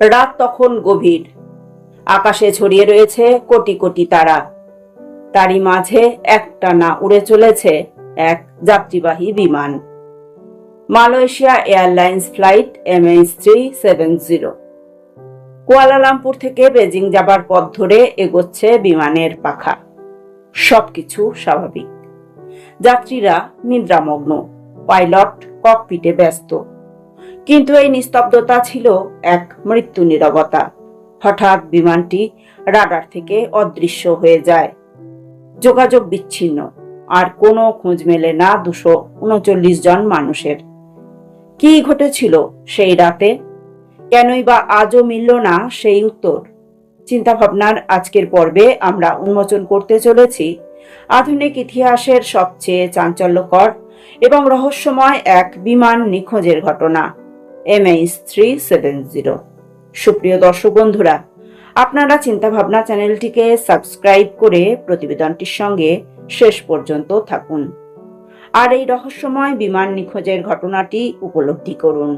রাত তখন গভীর। আকাশে ছড়িয়ে রয়েছে কোটি কোটি তারা। তারই মাঝে একটানা উড়ে চলেছে এক যাত্রীবাহী বিমান। Malaysia Airlines flight MH three seven zero. Kuala Lumpur থেকে বেজিং যাবার পথ ধরে এগোচ্ছে বিমানের পাখা। সবকিছু স্বাভাবিক। যাত্রীরা নিদ্রামগ্ন। পাইলট ককপিটে ব্যস্ত। কিন্তু এই নিস্তব্ধতা ছিল এক মৃত্যু নীরবতা। হঠাৎ বিমানটি রাডার থেকে অদৃশ্য হয়ে যায়। যোগাযোগ বিচ্ছিন্ন, আর কোনো খোঁজ মেলে না দুশো উনচল্লিশ জন মানুষের। কি ঘটেছিল সেই রাতে? কেনই বা আজও মিলল না সেই উত্তর। চিন্তাভাবনার আজকের পর্বে আমরা উন্মোচন করতে চলেছি আধুনিক ইতিহাসের সবচেয়ে চাঞ্চল্যকর এবং রহস্যময় এক বিমান নিখোঁজের ঘটনা। এমএইচ থ্রি সেভেন জিরো সুপ্রিয় দর্শক বন্ধুরা, আপনারা চিন্তাভাবনা চ্যানেলটিকে সাবস্ক্রাইব করে প্রতিবেদনটির সঙ্গে শেষ পর্যন্ত থাকুন। আর এই রহস্যময় বিমান নিখোঁজের ঘটনাটি উপলব্ধি করুন।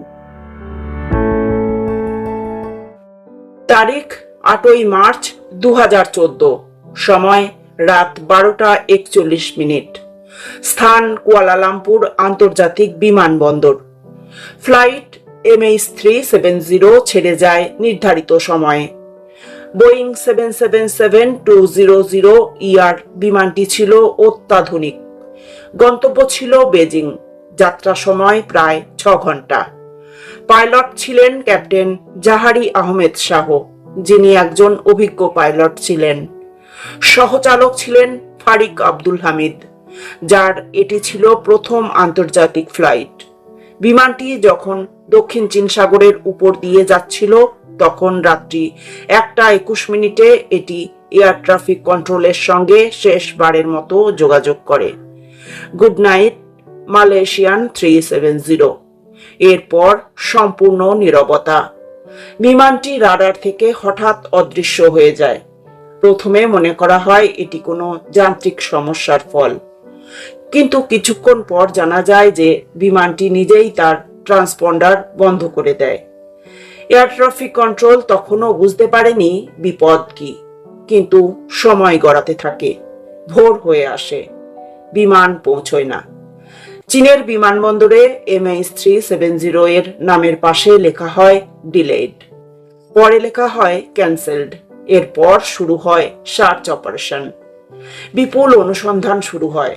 তারিখ আটই মার্চ দু হাজার চোদ্দ, সময় রাত বারোটা একচল্লিশ মিনিট। স্থান কুয়ালালামপুর আন্তর্জাতিক বিমানবন্দর। Flight MH three seven zero ছেড়ে যায় নির্ধারিত সময়ে। Boeing seven seven seven two zero zero ER বিমানটি ছিল অত্যাধুনিক। গন্তব্য ছিল বেজিং। যাত্রা সময় প্রায় ছ ঘণ্টা। পাইলট ছিলেন ক্যাপ্টেন জাহারি আহমেদ শাহ, যিনি একজন অভিজ্ঞ পাইলট ছিলেন। সহচালক ছিলেন ফারিক আব্দুল হামিদ, যার এটি ছিল প্রথম আন্তর্জাতিক ফ্লাইট। বিমানটি যখন দক্ষিণ চীন সাগরের উপর দিয়ে যাচ্ছিল তখন রাত্রি একটা একুশ মিনিটে এটি এয়ার ট্রাফিক কন্ট্রোলের সঙ্গে শেষবারের মতো যোগাযোগ করে। Good night, Malaysian three seven zero. এরপর সম্পূর্ণ নীরবতা। বিমানটি রাডার থেকে হঠাৎ অদৃশ্য হয়ে যায়। প্রথমে মনে করা হয় এটি কোনো যান্ত্রিক সমস্যার ফল। কিন্তু কিছুক্ষণ পর জানা যায় যে বিমানটি নিজেই তার ট্রান্সপন্ডার বন্ধ করে দেয়। এয়ার ট্রাফিক কন্ট্রোল তখনও বুঝতে পারেনি বিপদ কি, কিন্তু সময় গড়াতে থাকে, ভোর হয়ে আসে, বিমান পৌঁছয় না। চীনের বিমানবন্দরে এমএইচ থ্রি সেভেন জিরো এর নামের পাশে লেখা হয় ডিলেড। পরে লেখা হয় ক্যান্সেলড। এরপর শুরু হয় সার্চ অপারেশন। বিপুল অনুসন্ধান শুরু হয়।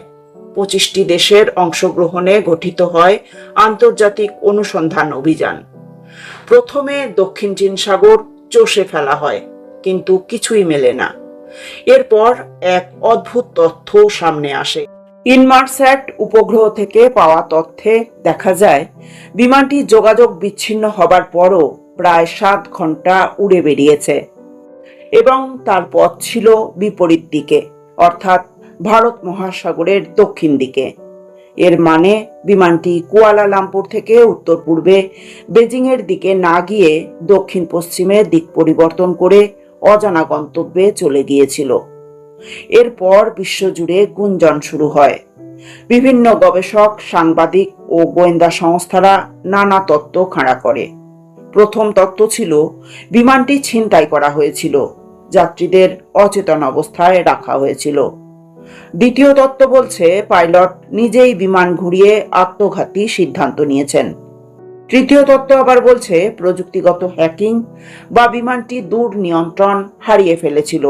পঁচিশটি দেশের অংশগ্রহণে গঠিত হয় আন্তর্জাতিক অনুসন্ধান অভিযান। প্রথমে দক্ষিণ চীন সাগর চষে ফেলা হয়, কিন্তু কিছুই মেলে না। এরপর এক অদ্ভুত তথ্য সামনে আসে। ইনমার্স্যাট উপগ্রহ থেকে পাওয়া তথ্যে দেখা যায়, বিমানটি যোগাযোগ বিচ্ছিন্ন হবার পরও প্রায় সাত ঘণ্টা উড়ে বেরিয়েছে এবং তার পথ ছিল বিপরীত দিকে, অর্থাৎ ভারত মহাসাগরের দক্ষিণ দিকে। এর মানে বিমানটি কুয়ালালামপুর থেকে উত্তর পূর্বে বেজিংয়ের দিকে না গিয়ে দক্ষিণ পশ্চিমে দিক পরিবর্তন করে অজানা গন্তব্যে চলে গিয়েছিল। এরপর বিশ্বজুড়ে গুঞ্জন শুরু হয়। বিভিন্ন গবেষক, সাংবাদিক ও গোয়েন্দা সংস্থারা নানা তত্ত্ব খাড়া করে। প্রথম তত্ত্ব ছিল, বিমানটি ছিনতাই করা হয়েছিল। যাত্রীদের অচেতন অবস্থায় রাখা হয়েছিল। দ্বিতীয় তত্ত্ব বলছে, পাইলট নিজেই বিমান ঘুরিয়ে আত্মঘাতী সিদ্ধান্ত নিয়েছেন। তৃতীয় তত্ত্ব আবার বলছে, প্রযুক্তিগত হ্যাকিং বা বিমানটি দূর নিয়ন্ত্রণ হারিয়ে ফেলেছিল।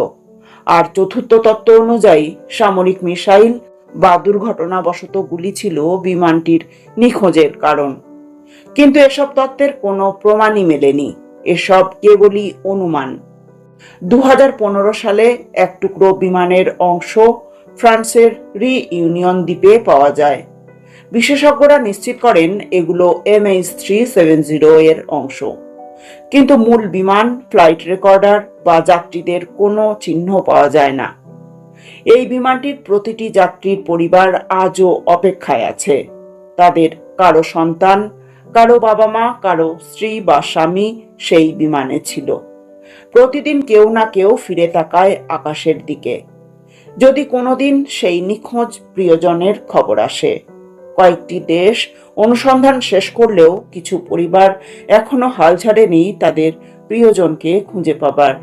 আর চতুর্থ তত্ত্ব অনুযায়ী, সামরিক মিসাইল বা দুর্ঘটনাবশত গুলি ছিল বিমানটির নিখোঁজের কারণ। কিন্তু এসব তত্ত্বের কোনো প্রমাণই মেলেনি। এসব কেবলই অনুমান। দু হাজার পনেরো সালে এক টুকরো বিমানের অংশ ফ্রান্সের রি ইউনিয়ন দ্বীপে পাওয়া যায়। বিশেষজ্ঞরা নিশ্চিত করেন এগুলো এমএইচ থ্রি সেভেন জিরো এর অংশ। কিন্তু মূল বিমান, ফ্লাইট রেকর্ডার বা যাত্রীদের কোনো চিহ্ন পাওয়া যায় না। এই বিমানটির প্রতিটি যাত্রীর পরিবার আজও অপেক্ষায় আছে। তাদের কারও সন্তান, কারও বাবা মা কারও স্ত্রী বা স্বামী সেই বিমানে ছিল। প্রতিদিন কেউ না কেউ ফিরে তাকায় আকাশের দিকে। যদি কোনোদিন সেই নিখোঁজ প্রিয়জনের খবর আসে। কয়েকটি দেশ অনুসন্ধান শেষ করলেও কিছু পরিবার এখনও হাল ছাড়েনি তাদের প্রিয়জনকে খুঁজে পাবার।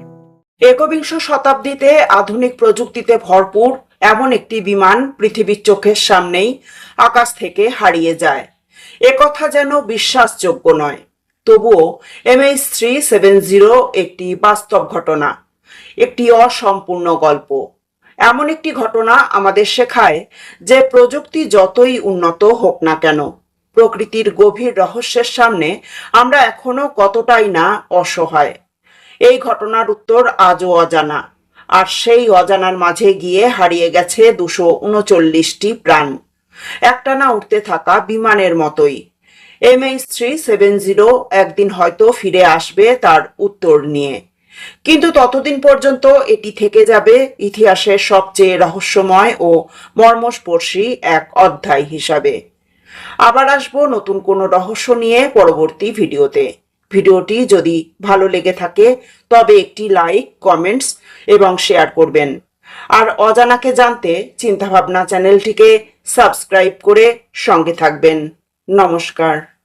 একবিংশ শতাব্দীতে আধুনিক প্রযুক্তিতে ভরপুর এমন একটি বিমান পৃথিবীর চোখের সামনেই আকাশ থেকে হারিয়ে যায়। একথা যেন বিশ্বাসযোগ্য নয়। তবুও এমএইচ থ্রি সেভেন জিরো একটি বাস্তব ঘটনা। একটি অসম্পূর্ণ গল্প। এমন একটি ঘটনা আমাদের শেখায় যে প্রযুক্তি যতই উন্নত হোক না কেন, প্রকৃতির গভীর রহস্যের সামনে আমরা এখনও কতটাই না অসহায়। এই ঘটনার উত্তর আজও অজানা, আর সেই অজানার মাঝে গিয়ে হারিয়ে গেছে দুশো উনচল্লিশটি প্রাণ। একটানা উঠতে থাকা বিমানের মতোই। এমএইচ থ্রি সেভেন জিরো একদিন হয়তো ফিরে আসবে তার উত্তর নিয়ে। কিন্তু ততদিন পর্যন্ত এটি থেকে যাবে ইতিহাসের সবচেয়ে রহস্যময় ও মর্মস্পর্শী এক অধ্যায় হিসাবে। আবার আসব নতুন কোনো রহস্য নিয়ে পরবর্তী ভিডিওতে। ভিডিওটি যদি ভালো লেগে থাকে, তবে একটি লাইক, কমেন্টস এবং শেয়ার করবেন। আর অজানাকে জানতে চিন্তাভাবনা চ্যানেলটিকে সাবস্ক্রাইব করে সঙ্গে থাকবেন। নমস্কার।